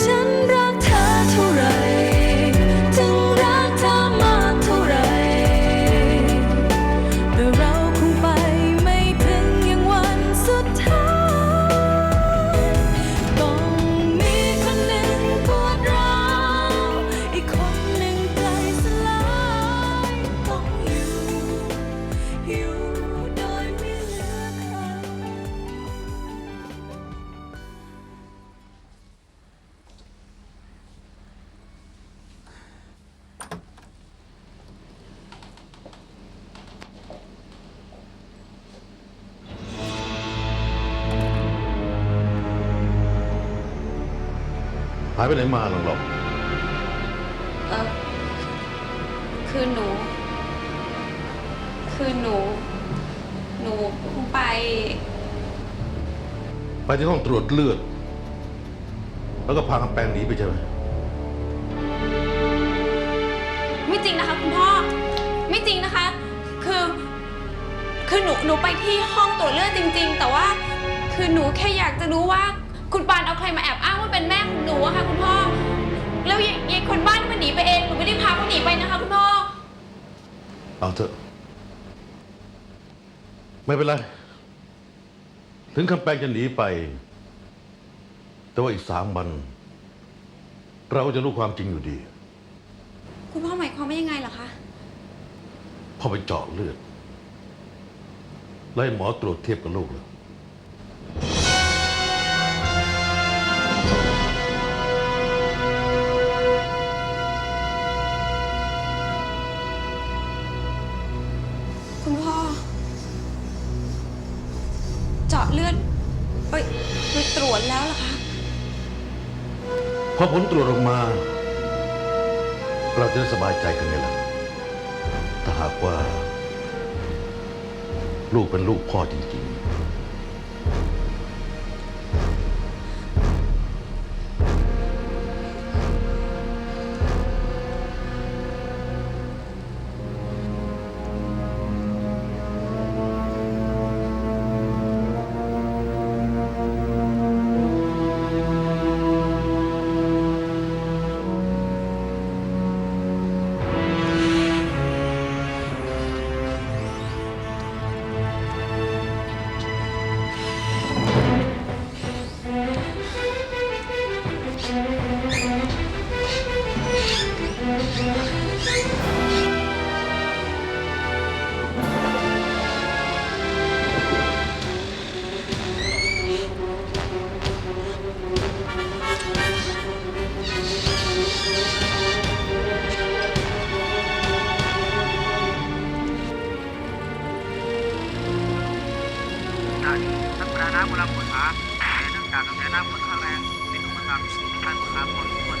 ฉัายไปไหนมาหลงหลอกเออคือหนู คือหนู หนูเพิ่งไป ไปที่ห้องตรวจเลือด แล้วก็พาคำแปลงหนีไปใช่ไหมไม่จริงนะคะคุณพ่อ ไม่จริงนะคะ คือ คือหนู หนูไปที่ห้องตรวจเลือดจริง ๆ แต่ว่า คือหนูแค่อยากจะรู้ว่า คุณปานเอาใครมาแอบอ้างว่าเป็นแม่ของหนูอะค่ะคุณพ่อ แล้วยายยายคนบ้านที่มันหนีไปเอง หนูไม่ได้พาเขาหนีไปนะคะคุณพ่อ เอาเถอะ ไม่เป็นไร ถึงคำแปลงจะหนีไป แต่ว่าอีกสามวัน เราก็จะรู้ความจริงอยู่ดี คุณพ่อหมายความว่ายังไงเหรอคะ พอไปเจาะเลือด ไล่หมอตรวจเทียบกับลูกเลยาะเลือดไปไปตรวจแล้วเหรอคะ พอผลตรวจออกมา เราจะได้สบายใจกันไงล่ะถ้าหากว่า ลูกเป็นลูกพ่อจริง ๆ น้ำกำลังค้นหาแต่เนื่องจากกระแสน้ำค่อนข้างแรงเป็นอุปสรรคในการค้นหาพอสมคว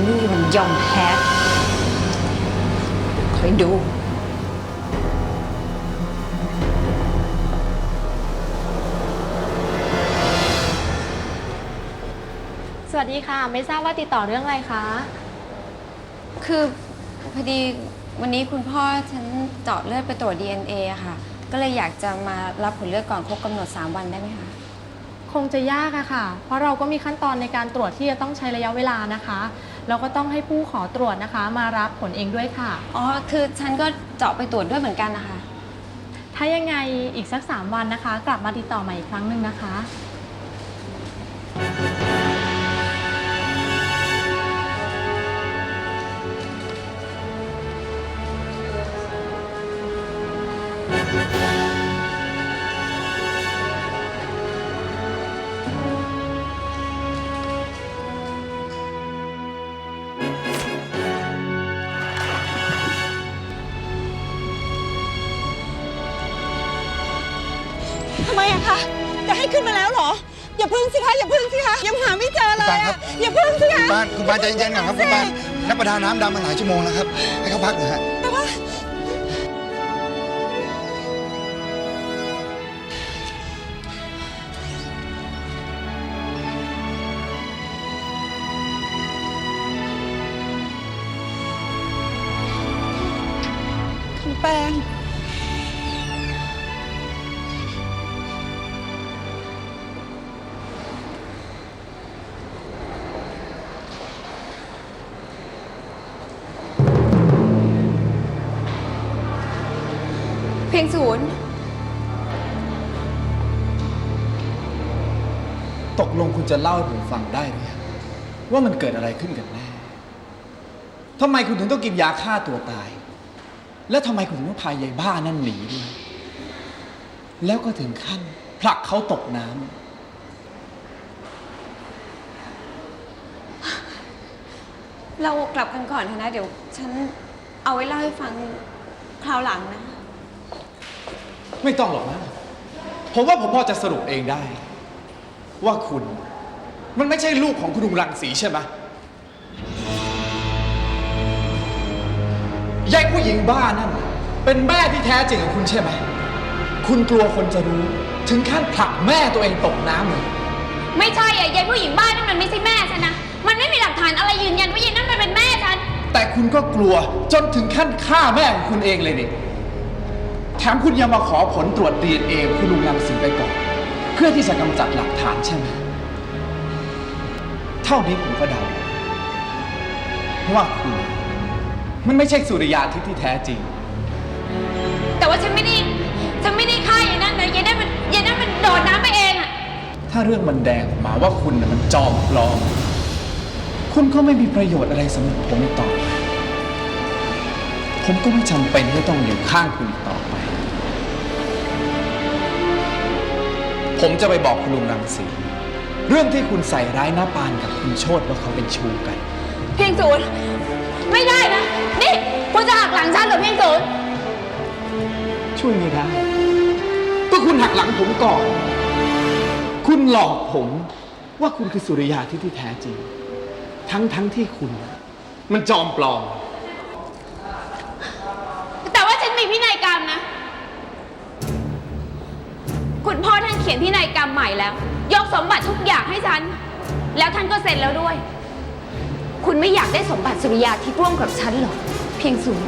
นไม่มีวันยอมแพ้คอยดู สวัสดีค่ะ ไม่ทราบว่าติดต่อเรื่องอะไรคะ คือพอดีวันนี้คุณพ่อฉันเจาะเลือดไปตรวจ DNA อะค่ะ ก็เลยอยากจะมารับผลเลือดก่อนครบกำหนด 3 วันได้ไหมคะ คงจะยากอะค่ะ เพราะเราก็มีขั้นตอนในการตรวจที่จะต้องใช้ระยะเวลานะคะ เราก็ต้องให้ผู้ขอตรวจนะคะ มารับผลเองด้วยค่ะ อ๋อ คือฉันก็เจาะไปตรวจด้วยเหมือนกันนะคะ ถ้ายังไงอีกสัก 3 วันนะคะ กลับมาติดต่อใหม่อีกครั้งหนึ่งนะคะ ออย่าพึ่งสิคะอย่าพึ่งสิคะยังหาไม่เจอเลยคุณปานครัอะบอย่าพึ่งสิคุคะณปานคุณปานใจเย็นๆก่อนครับคุณปานนักประดาน้ำดำมาหลายชั่วโมงแล้วครับ ให้เขาพักหนะฮะคุณแป้ง ยงศูนย์ ตกลงคุณจะเล่าให้ผมฟังได้ไหมว่ามันเกิดอะไรขึ้นกันแน่ทำไมคุณถึงต้องกินยาฆ่าตัวตาย และทำไมคุณถึงต้องพายายบ้านั่นหนีด้วย แล้วก็ถึงขั้นผลักเขาตกน้ำเรากลับกันก่อนเถอะนะ เดี๋ยว ฉันเอาไว้เล่าให้ฟังคราวหลังนะ ไม่ต้องหรอกนะ ผมว่าผมพอจะสรุปเองได้ ว่าคุณมันไม่ใช่ลูกของคุณลุงรังสีใช่ไหมยายผู้หญิงบ้านั่น เป็นแม่ที่แท้จริงของคุณใช่ไหม คุณกลัวคนจะรู้ถึงขั้นผลักแม่ตัวเองตกน้ำเลย ไม่ใช่อะยายผู้หญิงบ้านนั่นมันไม่ใช่แม่ฉันนะ มันไม่มีหลักฐานอะไรยืนยันว่ายายนั่นมันเป็นแม่ฉัน แต่คุณก็กลัวจนถึงขั้นฆ่าแม่ของคุณเองเลยนี่ แถมคุณยังมาขอผลตรวจ DNA ของคุณลุงรังสีไปก่อน เพื่อที่จะกำจัดหลักฐานใช่ไหม เท่านี้ผมก็เดาว่าคุณมันไม่ใช่สุริยาทิตย์ที่แท้จริง แต่ว่าฉันไม่ได้ฉันไม่ได้ฆ่ายายนั่นนะยายนั่นมันยายนั่นมันโดดน้ำไปเองอะถ้าเรื่องมันแดงออกมาว่าคุณน่ะมันจอมปลอม คุณก็ไม่มีประโยชน์อะไรสำหรับผมอีกต่อไปผมก็ไม่จำเป็นที่ต้องอยู่ข้างคุณอีกต่อไป ผมจะไปบอกคุณลุงรังสีเรื่องที่คุณใส่ร้ายหน้าปานกับคุณโชดว่าเขาเป็นชู้กัน เพียงศูนย์ไม่ได้นะ นี่คุณจะหักหลังฉันเหรอเพียงศูนย์ช่วยไม่ได้ก็คุณหักหลังผมก่อน คุณหลอกผมว่าคุณคือสุริยาที่ที่แท้จริง ทั้งทั้งที่คุณ มันจอมปลอม ขียนพินัยกรรมใหม่แล้ว ยกสมบัติทุกอย่างให้ฉัน แล้วท่านก็เซ็นแล้วด้วย คุณไม่อยากได้สมบัติสุริยาที่ร่วมกับฉันเหรอเพียงสูง